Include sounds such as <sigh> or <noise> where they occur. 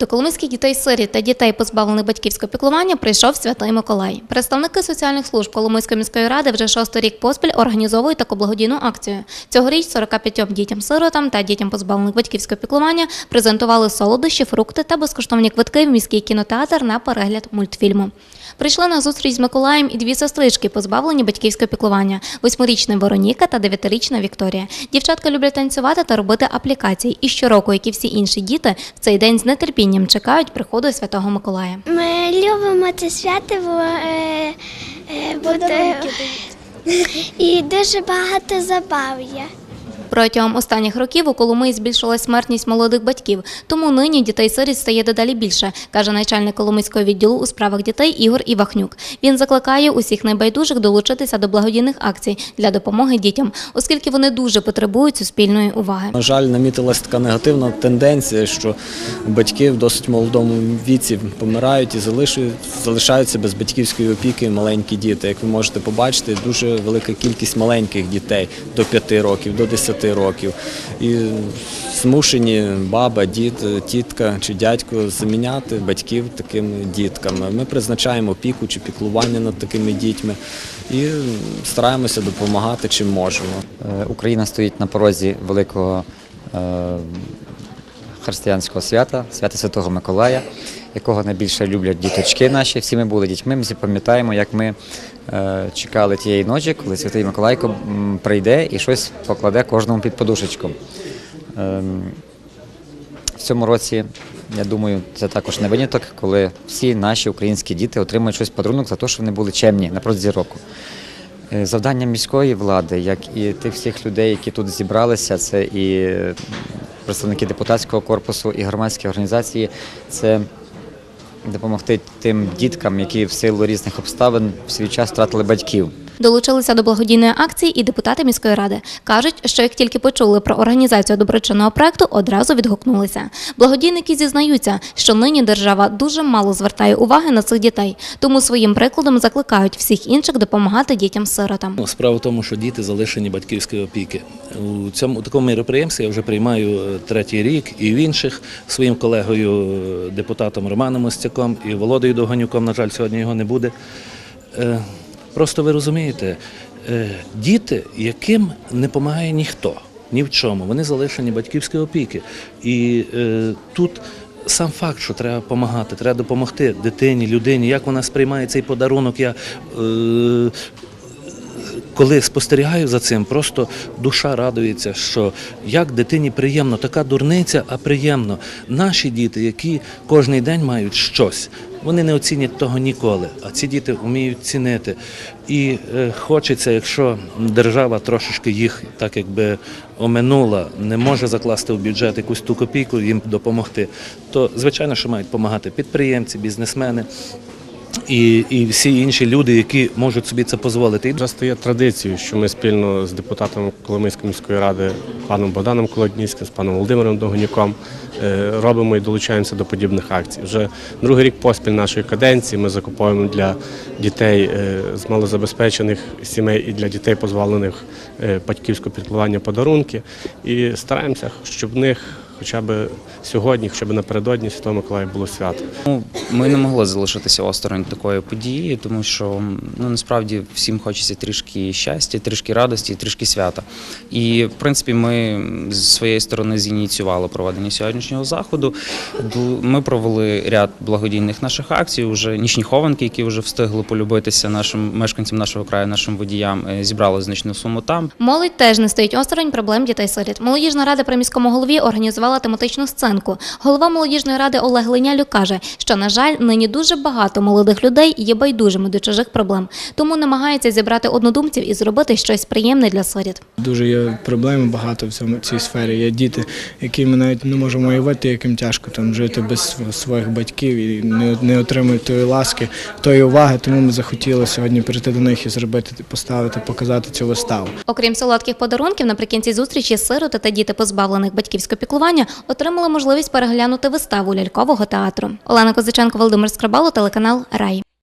До коломийських дітей сиріт та дітей, позбавлених батьківського піклування, прийшов Святий Миколай. Представники соціальних служб Коломийської міської ради вже шостий рік поспіль організовують таку благодійну акцію. Цьогоріч 45 дітям-сиротам та дітям, позбавлених батьківського піклування, презентували солодощі, фрукти та безкоштовні квитки в міський кінотеатр на перегляд мультфільму. Прийшли на зустріч з Миколаєм і дві сестрички, позбавлені батьківського піклування: восьмирічна Вероніка та дев'ятирічна Вікторія. Дівчатка люблять танцювати та робити аплікації. І щороку, як і всі інші діти, в цей день з нетерпінням чекають приходу Святого Миколая. Ми любимо це свято, бо, е, е, буде <laughs> і дуже багато забав є. Протягом останніх років у Коломиї збільшилась смертність молодих батьків, тому нині дітей сиріт стає дедалі більше, каже начальник Коломийського відділу у справах дітей Ігор Івахнюк. Він закликає усіх найбайдужих долучитися до благодійних акцій для допомоги дітям, оскільки вони дуже потребують суспільної уваги. На жаль, намітилась така негативна тенденція, що батьки в досить молодому віці помирають і залишаються без батьківської опіки маленькі діти. Як ви можете побачити, дуже велика кількість маленьких дітей до 5 років, до 10 років. І змушені баба, дід, тітка чи дядько заміняти батьків такими дітками. Ми призначаємо опіку чи піклування над такими дітьми і стараємося допомагати чим можемо. Е, Україна стоїть на порозі великого е, християнського свята, свята Святого Миколая, якого найбільше люблять діточки наші. Всі ми були дітьми. Ми пам'ятаємо, як ми е, чекали тієї ночі, коли Святий Миколайко прийде і щось покладе кожному під подушечку. Ем, в цьому році, я думаю, це також не виняток, коли всі наші українські діти отримують щось подарунок за те, що вони були чемні на протязі року. Е, Завдання міської влади, як і тих всіх людей, які тут зібралися, це і е, представники депутатського корпусу, і громадські організації, це допомогти тим діткам, які в силу різних обставин в свій час втратили батьків. Долучилися до благодійної акції і депутати міської ради. Кажуть, що як тільки почули про організацію доброчинного проекту, одразу відгукнулися. Благодійники зізнаються, що нині держава дуже мало звертає уваги на цих дітей, тому своїм прикладом закликають всіх інших допомагати дітям-сиротам. Ну, Справа в тому, що діти залишені батьківської опіки. У цьому у такому мероприємстві я вже приймаю е, третій рік і в інших своїм колегою, е, депутатом Романом Остяком і Володою Доганюком, на жаль, сьогодні його не буде. Просто ви розумієте, е, діти, яким не допомагає ніхто, ні в чому, вони залишені батьківської опіки. І е, тут сам факт, що треба допомагати, треба допомогти дитині, людині, як вона сприймає цей подарунок. Я е, коли спостерігаю за цим, просто душа радується, що як дитині приємно, така дурниця, а приємно. Наші діти, які кожен день мають щось, вони не оцінять того ніколи, а ці діти вміють цінити. І е, хочеться, якщо держава трошечки їх так якби оминула, не може закласти в бюджет якусь ту копійку, їм допомогти, то звичайно, що мають допомагати підприємці, бізнесмени. І, і всі інші люди, які можуть собі це дозволити. Вже стає традицією, що ми спільно з депутатом Коломийської міської ради паном Богданом Колодніцьким, з паном Володимиром Догонюком е, робимо і долучаємося до подібних акцій. Вже другий рік поспіль нашої каденції ми закуповуємо для дітей е, з малозабезпечених сімей і для дітей, позбавлених е, батьківського піклування подарунки. І стараємося, щоб в них хоча б сьогодні, хоча б напередодні Святого Миколая було свято. Ну, Ми не могли залишитися осторонь такої події, тому що ну насправді всім хочеться трішки щастя, трішки радості, трішки свята. І в принципі, ми з своєї сторони зініціювали проведення сьогоднішнього заходу. Ми провели ряд благодійних наших акцій. Уже нічні хованки, які вже встигли полюбитися нашим мешканцям нашого краю, нашим водіям, е, зібрали значну суму там. Молодь теж не стоїть осторонь проблем дітей-сиріт. Молодіжна рада при міському голові організувала тематичну сценку. Голова молодіжної ради Олег Ленялюк каже, що на жаль, нині дуже багато молодих людей є байдужими до чужих проблем, тому намагається зібрати однодумців і зробити щось приємне для сиріт. Дуже є проблеми багато в цьому цій сфері. Є діти, які ми навіть не можемо уявити, яким тяжко там жити без св- своїх батьків і не, не отримують тої ласки, тої уваги. Тому ми захотіли сьогодні прийти до них і зробити, поставити, показати цю виставу. Окрім солодких подарунків, наприкінці зустрічі сироти та діти, позбавлених батьківського піклування, отримали можливість переглянути виставу лялькового театру. Олена Козиченко, Володимир Скрабало, телеканал Рай.